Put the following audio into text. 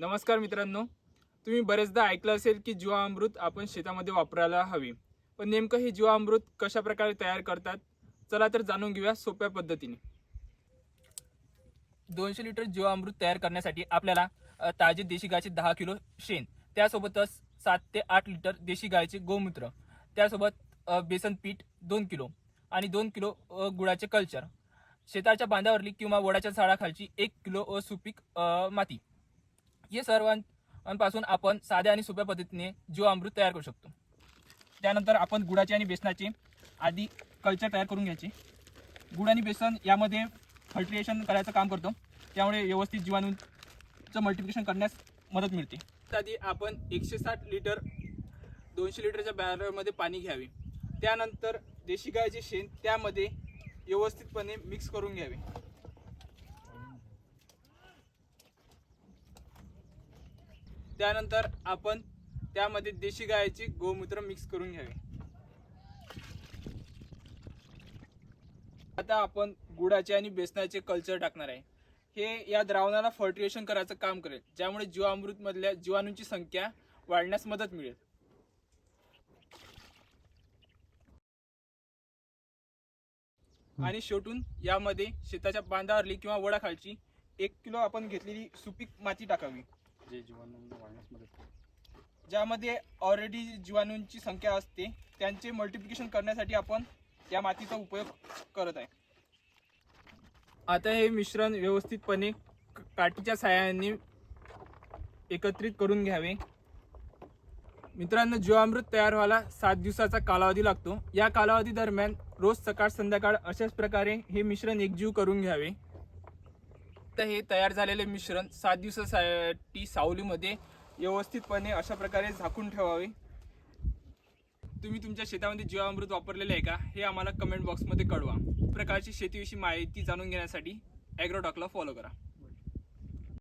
नमस्कार मित्रांनो. तुम्ही बरेचदा ऐकलं असेल की जीवामृत आपण शेतामध्ये वापरायला हवी. पण नेमकं हे जीवामृत कशा प्रकारे तयार करतात? चला तर जाणून घेऊया सोप्या पद्धतीने. दोनशे लिटर जीवामृत तयार करण्यासाठी आपल्याला ताजे देशी गायचे दहा किलो शेण त्यासोबतच सात ते आठ लिटर देशी गायचे गोमूत्र त्यासोबत बेसन पीठ दोन किलो आणि दोन किलो गुळाचे कल्चर. शेताच्या बांधावरली किंवा वडाच्या झाडाखालची एक किलो सुपीक माती. हे सर्वांपासून आपण साध्या आणि सोप्या पद्धतीने जीवामृत तयार करू शकतो. त्यानंतर आपण गुळाचे आणि बेसनाचे आधी कल्चर तयार करून घ्यायचे. गुड आणि बेसन यामध्ये फर्टिलेशन करायचं काम करतो. त्यामुळे व्यवस्थित जीवाणूंचं मल्टिप्लिकेशन करण्यास मदत मिळते. आधी आपण एकशे साठ लिटर दोनशे लिटरच्या बॅरलमध्ये पाणी घ्यावे. त्यानंतर देशी गायचे शेण त्यामध्ये व्यवस्थितपणे मिक्स करून घ्यावे. त्यानंतर आपण त्यामध्ये देशी गायचे गोमूत्र मिक्स करून घ्यावे. आता आपण गुळाचे आणि बेसनाचे कल्चर टाकणार आहे. हे या द्रावणाला फर्टिलेशन करायचं काम करेल. ज्यामुळे जीवामृत मधल्या जीवाणूंची संख्या वाढण्यास मदत मिळेल. आणि शेवटून यामध्ये शेताच्या बांधावरली किंवा वडाखालची एक किलो आपण घेतलेली सुपीक माती टाकावी. जे जीवाणूंना वाढण्यास मदत करते. ज्यामध्ये ऑलरेडी जीवाणूंची संख्या असते त्यांचे मल्टिप्लिकेशन करण्यासाठी आपण या मातीचा उपयोग करत आहे. आता हे मिश्रण व्यवस्थितपणे क- काठीच्या सहाय्याने एकत्रित करून घ्यावे. मित्रांनो जीवामृत तयार व्हायला सात दिवसाचा कालावधी लागतो. या कालावधी दरम्यान रोज सकाळ संध्याकाळ अशाच प्रकारे हे मिश्रण एकजीव करून घ्यावे. तर हे तयार झालेले मिश्रण सात दिवसासाठी सावलीमध्ये व्यवस्थितपणे अशा प्रकारे झाकून ठेवावे. तुम्ही तुमच्या शेतामध्ये जीवामृत वापरलेले आहे का हे आम्हाला कमेंट बॉक्समध्ये कळवा. प्रकारची शेतीविषयी माहिती जाणून घेण्यासाठी ॲग्रोडॉकला फॉलो करा.